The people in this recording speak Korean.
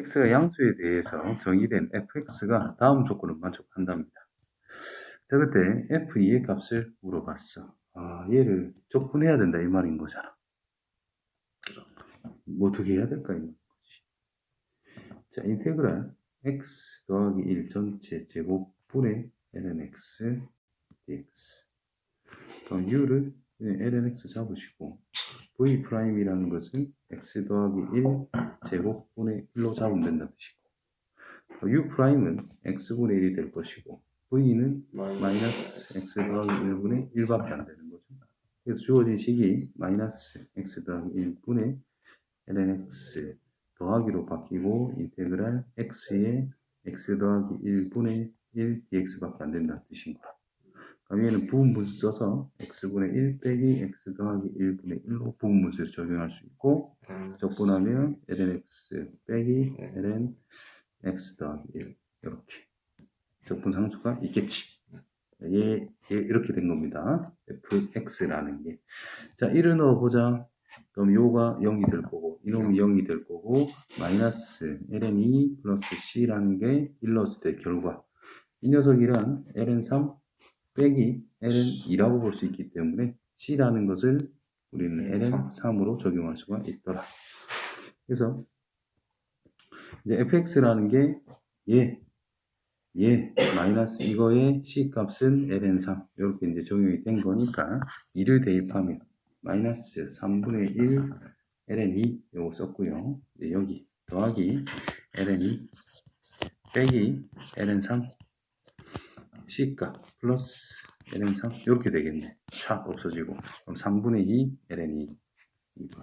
x가 양수에 대해서 정의된 fx가 다음 조건을 만족한답니다. 자, 그때 f2의 값을 물어봤어. 아, 얘를 적분해야 된다 이 말인 거잖아. 뭐 어떻게 해야 될까 이 거지. 자, 인테그랄 x 더하기 1 전체 제곱분의 ln x dx. 그럼 u를 ln x 잡으시고 v 프라임이라는 것은 x 더하기 1 제곱분의 1로 잡으면 된다는 뜻이고 u 프라임은 x분의 1이 될 것이고 v는 마이너스 x 더하기 1분의 1밖에 안 되는 거죠. 그래서 주어진 식이 마이너스 x 더하기 1분의 ln x 더하기로 바뀌고 인테그랄 x의 x 더하기 1분의 1 dx밖에 안 된다는 뜻인 거야. 얘는 부분분수 써서 x분의 1 빼기 x 더하기 1분의 1로 부분분수를 적용할 수 있고 적분하면 ln x 빼기 ln x 더하기 1 이렇게 적분 상수가 있겠지. 얘, 얘 이렇게 된 겁니다. fx라는 게. 자, 1을 넣어보자. 그럼 요가 0이 될 거고, 이놈이 0이 될 거고, 마이너스 ln2 플러스 c라는 게 1 넣었을 때 결과. 이 녀석이란 ln3 빼기 ln2라고 볼 수 있기 때문에 c라는 것을 우리는 ln3으로 적용할 수가 있더라. 그래서 이제 fx라는 게 얘, 얘 마이너스 이거의 c 값은 ln3 이렇게 이제 적용이 된 거니까 2를 대입하면 마이너스 3분의 1 ln2 요거 썼고요. 여기 더하기 ln2 빼기 ln3 c 값 플러스 ln3 이렇게 되겠네. 차 없어지고. 그럼 3분의 2 ln2 이거